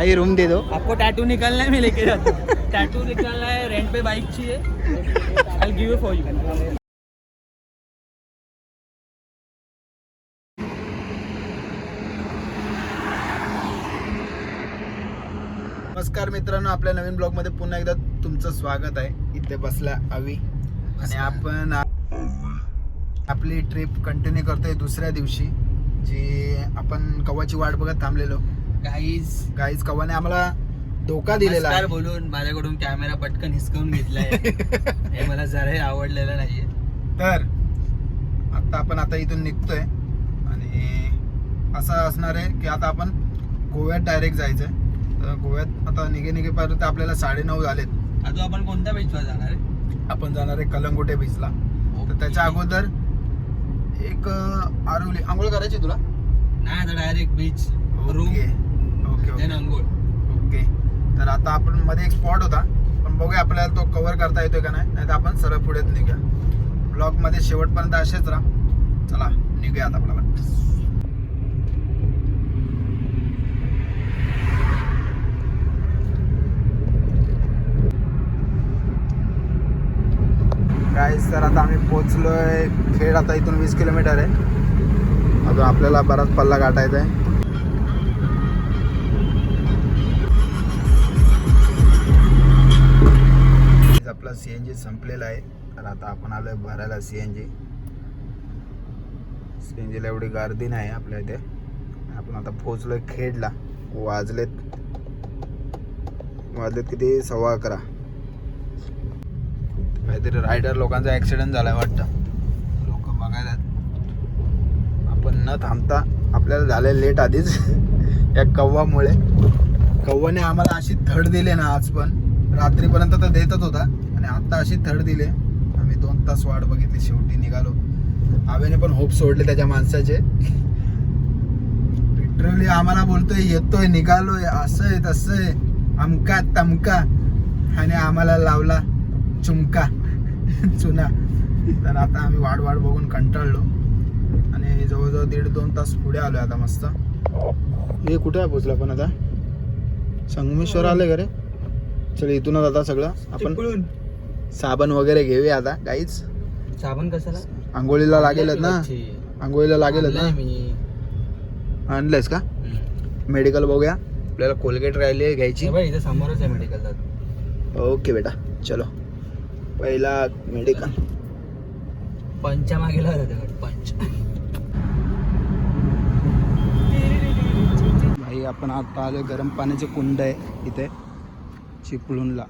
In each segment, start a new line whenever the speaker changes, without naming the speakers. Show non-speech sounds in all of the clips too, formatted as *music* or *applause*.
आई room दे दो।
आपको tattoo निकालना है मैं लेके जाता हूँ। टैटू निकालना है रेंट पे बाइक चाहिए। आई गिव फॉर यू
नमस्कार मित्रांनो आपल्या नवीन ब्लॉगमध्ये पुन्हा एकदा तुमचं स्वागत आहे. इथे बसला आवी आणि आपण आपली ट्रिप कंटिन्यू करतोय दुसऱ्या दिवशी जी आपण कव्वाची वाट बघत थांबलेलो.
गाईज
गाईज कव्वाने आम्हाला धोका दिलेला
नमस्कार
आहे
बोलून माझ्याकडून कॅमेरा पटकन हिसकावून घेतलाय. *laughs* हे मला जराही आवडलेलं नाहीये.
तर आता आपण आता इथून निघतोय आणि असं असणार आहे की आता आपण गोव्यात डायरेक्ट जायचंय. तर गोव्यात आता निघे निघेपर्यंत आपल्याला साडेनऊ झालेत.
आता आपण कोणत्या बीचवर जाणार आहे?
आपण जाणार आहे कलंगुटे बीचला तर त्याच्या अगोदर एक आरवली आंघोळ करायची तुला?
नाही आता direct beach room
okay okay
then
okay
अंघोळ.
ओके तर आता आपण मध्ये एक स्पॉट होता. पण बघूया आपल्याला तो कव्हर करता येतोय का नाही. नाही तर आपण सरळ पुढे निघूया. ब्लॉगमध्ये शेवटपर्यंत असेच राहा. चला निघूया आता आपला गाईस तर आता आम्ही पोचलोय खेड आता इथून वीस किलोमीटर आहे. अजून आपल्याला बराच पल्ला गाठायचा आहे. आपला सी एन जी संपलेला आहे. तर आता आपण आलोय भरायला C N G C N जीला एवढी गर्दी नाही आपल्या इथे. आपण आता पोहोचलोय खेडला. वाजलेत. वाजलेत किती? सव्वा अकरा. काहीतरी रायडर लोकांचा ॲक्सिडेंट झालाय वाटतं. लोक बघायला आपण न थांबता आपल्याला झालंय लेट आधीच. *laughs* या कव्वामुळे. कव्वाने आम्हाला अशी थड दिली ना आज पण. रात्रीपर्यंत तर देतच होता. आणि आता अशी थर्ड दिले आम्ही दोन तास वाट बघितली शेवटी निघालो. आवेने पण होप सोडले त्याच्या माणसाचे. लिटरली आम्हाला बोलतोय येतोय निघालोय असं आहे तसं आहे अमका तमका. आणि आम्हाला लावला चुमका चुना. तर आता आम्ही वाट वाट बघून कंटाळलो. आणि जवळजवळ दीड दोन तास पुढे आलोय आता मस्त. हे कुठे आहे पोचला पण आता? संगमेश्वर आले का रे? चल इथूनच आता सगळं. आपण साबण वगैरे घेऊया आता काहीच
साबण कशाला?
आंघोळीला लागेलच ना. आंघोळीला लागेलच ना?
मी.
आणलंयस का. मेडिकल बघूया. आपल्याला कोलगेट राहिली घ्यायची.
इथे समोरच आहे मेडिकल
ओके बेटा. चलो. पहिला मेडिकल
पंचा मागेला पंच.
भाई आपण आता आलो गरम पाण्याचे कुंड आहे इथे. चिपळूणला.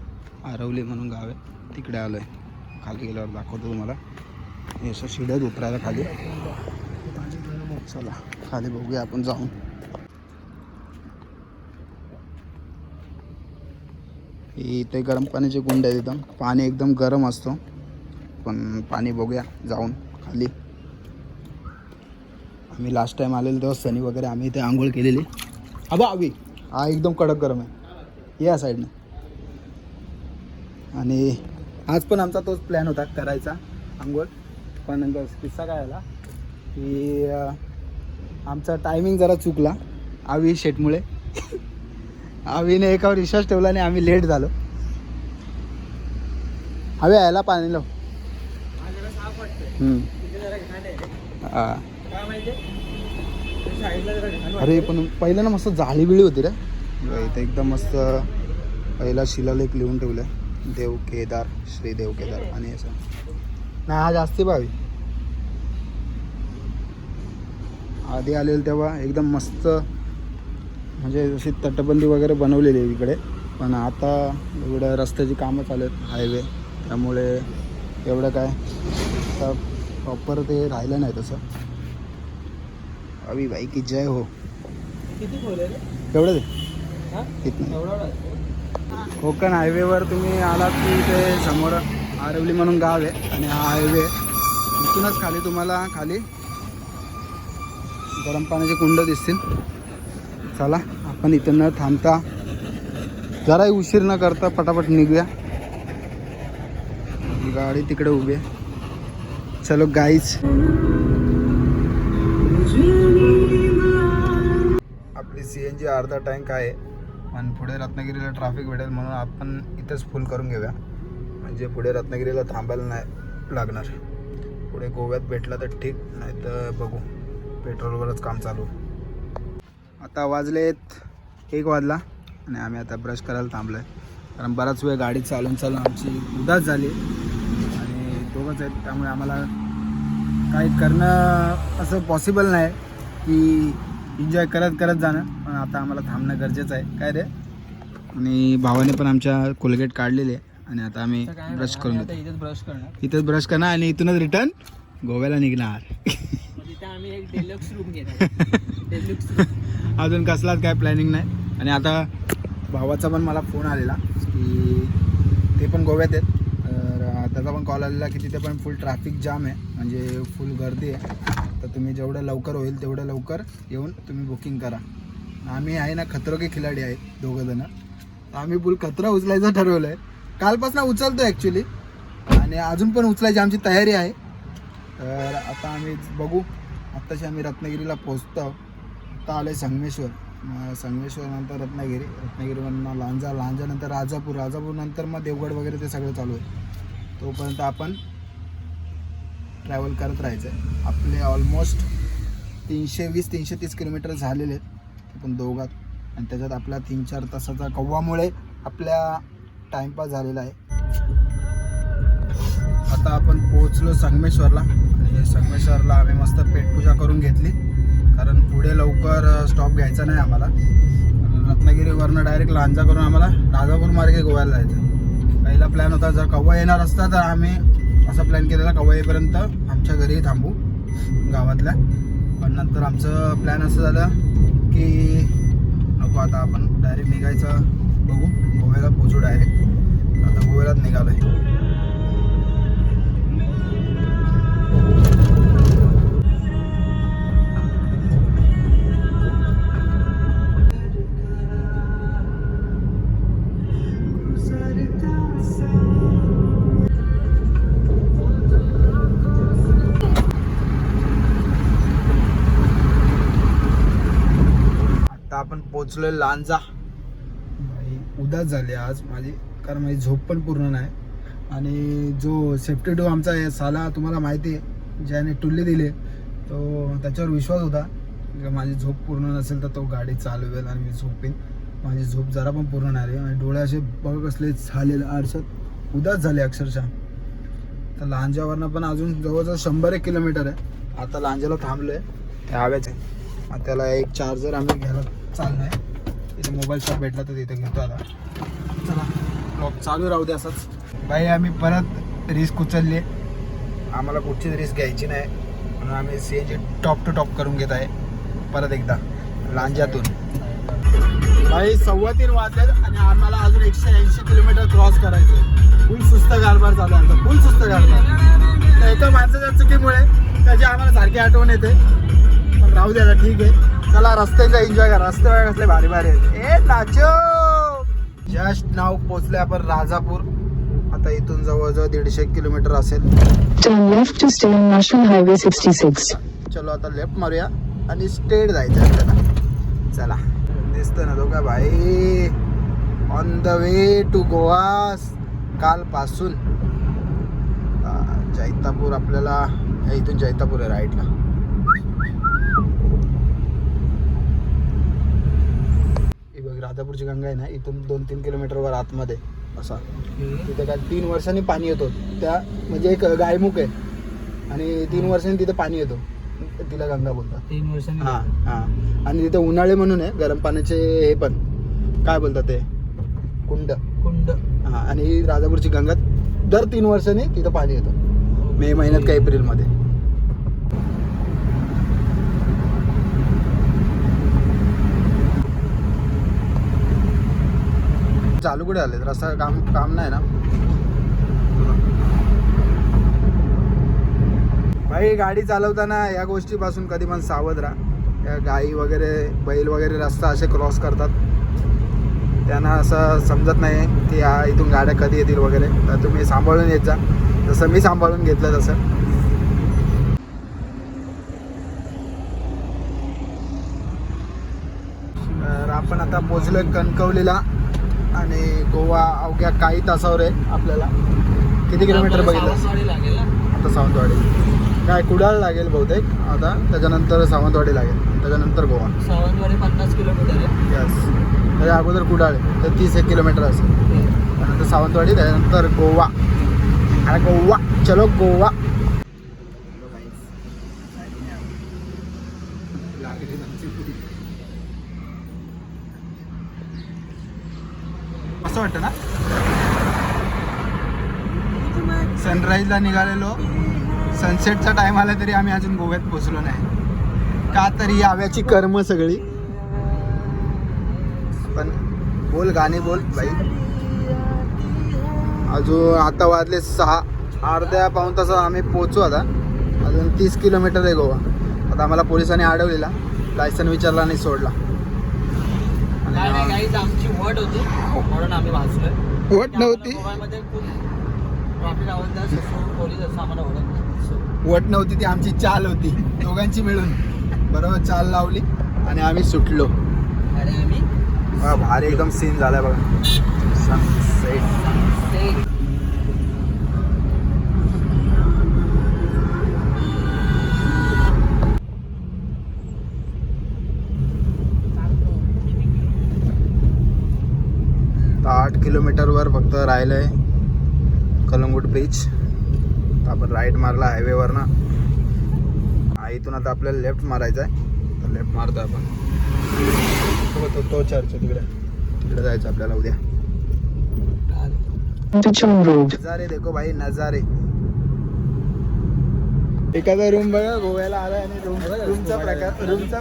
आरवली म्हणून गाव आहे. तिकडे आलो आहे खाली गेल्यावर दाखवतो तुम्हाला. हे असं शिड्यात उतरायला खाली. चला खाली बघूया आपण जाऊन. इथे गरम पाण्याचे गुंड आहेत एकदम. पाणी एकदम गरम असतो. पण पाणी बघूया जाऊन खाली. आम्ही लास्ट टाइम आलेलो तेव्हा सनी वगैरे आम्ही इथे आंघोळ केलेली. अबा अवी हा एकदम कडक गरम आहे. या साईडनं आणि आज पण आमचा तोच प्लॅन होता करायचा आंघोळ. पण किस्सा काय आला की आमचा टायमिंग जरा चुकला आवी शेटमुळे. *laughs* आवीने एकावर विश्वास ठेवला आणि आम्ही लेट झालो. हवे यायला पाणी लाव. हा. अरे पण पहिलं ना मस्त जाळी बिळी होती रे. इथे एकदम मस्त पहिला शिलालेख लिहून ठेवलं देव केदार श्री देव केदार आणि असं नाही हा जास्ती भावी आधी आलेलं तेव्हा एकदम मस्त म्हणजे जशी तटबंदी वगैरे बनवलेली आहे इकडे. पण आता एवढ्या रस्त्याची कामं चालू आहेत हायवे त्यामुळे एवढं काय आता प्रॉपर ते राहिलं नाही तसं. अवी भाई की जय हो.
किती?
एवढं दे.
हा?
कोकण हायवेवर तुम्ही आलात की ते समोर आरवली म्हणून गाव आहे आणि हा हायवे इथूनच खाली तुम्हाला खाली गरम पाण्याचे कुंड दिसतील. चला आपण इथं न थांबता जराही उशीर न करता पटापट निघूया. गाडी तिकडे उभी आहे. चलो गाईच आपली सी एन जी अर्धा टँक आहे. पण पुढे रत्नागिरीला ट्रॅफिक भेटेल म्हणून आपण इथंच फुल करून घेऊया. म्हणजे पुढे रत्नागिरीला थांबायला नाही लागणार. पुढे गोव्यात भेटला तर ठीक नाही तर बघू. पेट्रोलवरच काम चालू. आता वाजलेत एक वाजला आणि आम्ही आता ब्रश करायला थांबलो आहे कारण बराच वेळ गाडी चालून चालून आमची उदास झाली. आणि दोघंच आहेत त्यामुळे आम्हाला काही करणं असं पॉसिबल नाही की एन्जॉय करत करत जाणं. पण आता आम्हाला थांबणं गरजेचं आहे. काय रे? आणि भावाने पण आमच्या कोलगेट काढलेली आहे. आणि आता आम्ही ब्रश करून घेतो
इथेच ब्रश करणार.
इथंच ब्रश करणार आणि इथूनच रिटर्न गोव्याला निघणार.
मग तिथे आम्ही एक डेलक्स रूम घेणार. *laughs* डेलक्स रूम
अजून कसलाच काय प्लॅनिंग नाही. आणि आता भावाचा पण मला फोन आलेला की ते पण गोव्यात आहेत. तर त्याचा पण कॉल आलेला की तिथे पण फुल ट्रॅफिक जाम आहे. म्हणजे फुल गर्दी आहे. तर तुम्ही जेवढं लवकर होईल तेवढं लवकर येऊन तुम्ही बुकिंग करा. आम्ही आहे ना खतरो के खिलाडी आहेत दोघंजणं आम्ही फुल खतरा उचलायचं ठरवलं आहे कालपासून उचलतो ॲक्च्युली आणि अजून पण उचलायची आमची तयारी आहे. तर आता आम्ही बघू. आत्ताशी आम्ही रत्नागिरीला पोचतो आता आलं आहे संगमेश्वर संगमेश्वरनंतर रत्नागिरी. रत्नागिरीवरनं लांजा लांजानंतर राजापूर. राजापूरनंतर मग देवगड वगैरे ते सगळं चालू आहे. तोपर्यंत आपण ट्रॅव्हल करत राहायचं आहे आपले ऑलमोस्ट तीनशे वीस तीनशे तीस किलोमीटर झालेले आहेत. आपण पण दोघात. आणि त्याच्यात आपला तीन चार तासाचा कव्वामुळे आपल्या टाईमपास झालेला आहे. आता आपण पोहोचलो संगमेश्वरला. आणि संगमेश्वरला आम्ही मस्त पेटपूजा करून घेतली. कारण पुढे लवकर स्टॉप घ्यायचा नाही आम्हाला. रत्नागिरीवरनं डायरेक्ट लांजा करून आम्हाला राजापूर मार्गे गोव्याला जायचं पहिला प्लॅन होता जर कव्वा येणार असता तर आम्ही असा प्लॅन केलेला कव्वा आमच्या घरी थांबू गावातल्या. पण नंतर आमचं प्लॅन असं झालं की नको आता आपण डायरेक्ट निघायचं बघू. गोव्याला पोचू डायरेक्ट आता गोव्यालाच निघालो आहे पोचलोय लांजा उदास झाली आज माझी कारण माझी झोप पण पूर्ण नाही. आणि जो सेफ्टी डो आमचा आहे साला तुम्हाला माहिती आहे ज्याने टुल्ले दिले तो त्याच्यावर विश्वास होता. की माझी झोप पूर्ण नसेल तर तो गाडी चालवेल आणि मी झोपेन. माझी झोप जरा पण पूर्ण नाही रे माझे डोळे असे बघ कसले झालेले आरशात. उदास झाले अक्षरशः. तर लांजावरनं पण अजून जवळजवळ शंभर एक किलोमीटर आहे. आता लांजाला थांबलोय. ते हव्याच आणि त्याला एक चार्जर आम्ही घ्यायला चाललो आहे तिथे मोबाईल शॉप भेटला तर तिथे घेतो आता. चला ब्लॉग चालू राहू दे असंच. बाई आम्ही परत रिस्क उचलली. आम्हाला कुठचीच रिस्क घ्यायची नाही. म्हणून आम्ही C N G top to top करून घेत आहे. परत एकदा लांजातून. बाई सव्वा तीन वाजलेत आणि आम्हाला अजून एकशे ऐंशी किलोमीटर क्रॉस करायचं आहे फुल सुस्त कारभार चालू आहे आमचा फुल सुस्त कारभार. एका माणसाच्या चुकीमुळे त्याची आम्हाला सारखी आठवण येते. राहू दे ठीक आहे. चला रस्त्यांचा एन्जॉय करा. रस्ते बघा कसले भारी भारी आहेत. ए नाचो! जस्ट नाव पोचले आपण राजापूर. आता इथून जवळजवळ दीडशे किलोमीटर असेल.
On National Highway 66.
चलो आता लेफ्ट मारूया आणि स्ट्रेट जायचं आपल्याला. चला. दिसतं ना तो का भाई? On the way to Goa कालपासून. जैतापूर आपल्याला इथून जैतापूर आहे राईटला ही बघ राधापूरची गंगा आहे ना इथून दोन तीन किलोमीटरवर आतमध्ये असा. तिथे काय तीन वर्षांनी पाणी येतो. त्या म्हणजे एक गायमुख आहे. आणि तीन वर्षांनी तिथे पाणी येतो. तिला गंगा बोलतात.
तीन वर्षांनी
हा हा. आणि तिथे उन्हाळे म्हणून आहे गरम पाण्याचे हे पण. काय बोलतात ते? कुंड.
कुंड.
हा आणि राजापूरची गंगा दर तीन वर्षांनी तिथं पाणी येतं. मे महिन्यात का एप्रिलमध्ये. चालू कुठे आले रस्ता काम काम नाही ना? भाई गाडी चालवताना या गोष्टीपासून कधी पण सावध राहा. या गाई वगैरे बैल वगैरे रस्ता असे क्रॉस करतात. त्यांना असं समजत नाही की या इथून गाड्या कधी येतील वगैरे. तर तुम्ही सांभाळून येत जा. जसं मी सांभाळून घेतलं तसं. आपण आता पोचलो कणकवलीला. आणि गोवा अवघ्या काही तासावर आहे आपल्याला. किती किलोमीटर बघितलं? आता सावंतवाडी. काय कुडाळ लागेल बहुतेक. आता त्याच्यानंतर सावंतवाडी लागेल. त्याच्यानंतर गोवा.
सावंतवाडी पन्नास किलोमीटर आहे.
यस त्याच्या अगोदर कुडाळ आहे. तर तीस एक किलोमीटर असेल. त्यानंतर सावंतवाडी त्याच्यानंतर गोवा. आणि गोवा. चलो गोवा असं वाटतं ना सनराईजला निघालेलो. सनसेटचा टाइम आला तरी आम्ही अजून गोव्यात पोचलो नाही. का तरी आव्याची कर्म सगळी. पण बोल गाणे बोल बाई. अजून आता वाजले सहा. अर्ध्या पाऊन तासात आम्ही पोचू आता. अजून तीस किलोमीटर आहे गोवा. आता आम्हाला पोलिसांनी अडवलेला. लायसन विचारला आणि सोडला.
आमची वट होती. म्हणून आम्ही वाचलोय.
वट नव्हती.
ट्रॉफिक आवडतात सो पोलीस असं आम्हाला ओळख नाही. So,
वट नव्हती ती आमची चाल होती. दोघांची मिळून. बरोबर चाल लावली आणि आम्ही सुटलो.
आणि आम्ही?
वा, भारी एकदम सीन झालाय बघा. सनसेट
ते
तर आठ किलोमीटरवर फक्त राहिलं आहे कलंगूट ब्रिज तर आपण राईट मारला हायवेवर ना हा, इथून आता आपल्याला लेफ्ट मारायचा आहे. तर लेफ्ट मारतो आपण. तो तो- चर्च तिकडे. तिकडे जायचं आपल्याला उद्या. नजारे देखो भाई नजारे. एखादा रूम बघा गोव्याला आला आणि रूम रूमचा प्रकार रूमचा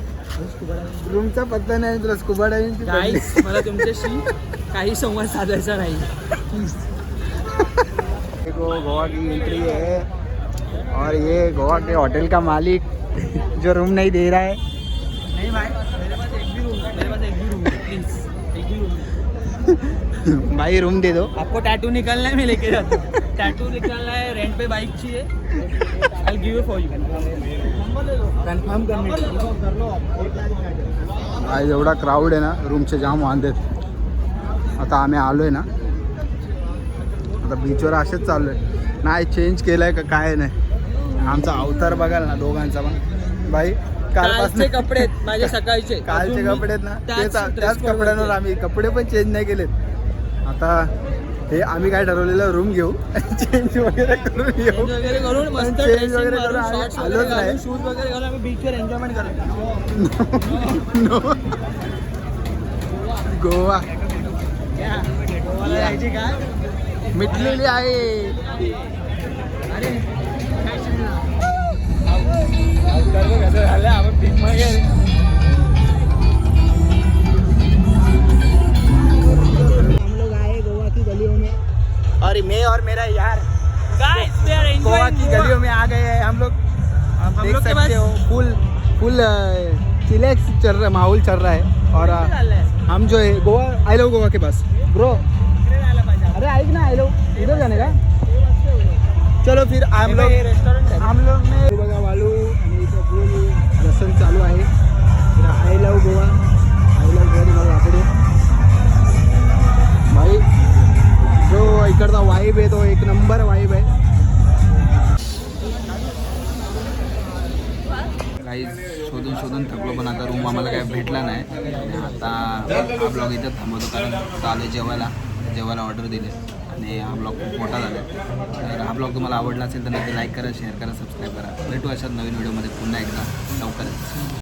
रूमचा पत्ता नाही तुला स्कुबा
गाईस मला तुमच्याशी काही संवाद साधायचा नाही.
देखो गोवा की एंट्री है। और ये गोवा के होटल का मालिक *laughs* जो रूम नहीं दे रहा है।
नहीं भाई मेरे पास एक भी रूम मेरे पास एक भी रूम प्लीज़ एक भी रूम *laughs*
भाई रूम दे दो।
आपको टैटू निकालना है मैं लेके जाता हूँ। टैटू निकालना है रेंट पे बाइक चाहिए। I give you for you
confirm करने आज एवढा क्राऊड आहे ना रूमचे जाम वांदेत आता आम्ही आलो आहे ना। आता बीचवर असेच चाललो आहे नाही चेंज केलं आहे का काय नाही. आमचा अवतार बघाल ना दोघांचा पण. भाई
कालचे
कालपासून
कपडे माझे *laughs* सकाळचे.
कालचे कपडे आहेत ना
त्याच
तेच कपड्यांवर आम्ही कपडे पण चेंज नाही केलेत. आता हे आम्ही काय ठरवलेलं रूम घेऊ. चेंज वगैरे करून. येऊ.
Change वगैरे करून
आलोच नाही.
शूज वगैरे घालून आम्ही बीचवर एन्जॉयमेंट करतो
गोवा
गोवाला जायची काय
मिटलेली आहे
अरे काय झालं आपण भीक मागे
हम लोग आए गोवा की गलियों में और मैं और मेरा यार गोवा की गलियों में आ गए हैं हम लोग। आप
हम
देख सकते हो फुल फुल चिलेक्स चल रहा माहौल चल रहा है। और हम जो है गोवा आई लव गोवा के पास। ब्रो अरे आएग ना आई लव उधर जाने का? चलो फिर हम लोग
रेस्टॉरंट आहे
हम लोग ने बघा वालू आणि इथं दर्शन चालू आहे. तर I love Goa. I love Goa मला वाकडे. भाई जो इकडचा वाईब आहे तो एक नंबर वाईब आहे.
काही शोधून शोधून थकलो पण आता रूम आम्हाला काय भेटला नाही. आता ब्लॉग इथं थांबवतो कारण चालू आहे जेवायला. जेवायला ऑर्डर दिले. आणि हा ब्लॉग खूप मोठा झाला. तर हा ब्लॉग तुम्हाला आवडला असेल तर नक्की लाईक करा शेअर करा सबस्क्राईब करा. भेटू अशाच नवीन व्हिडिओमध्ये पुन्हा एकदा. लवकरच.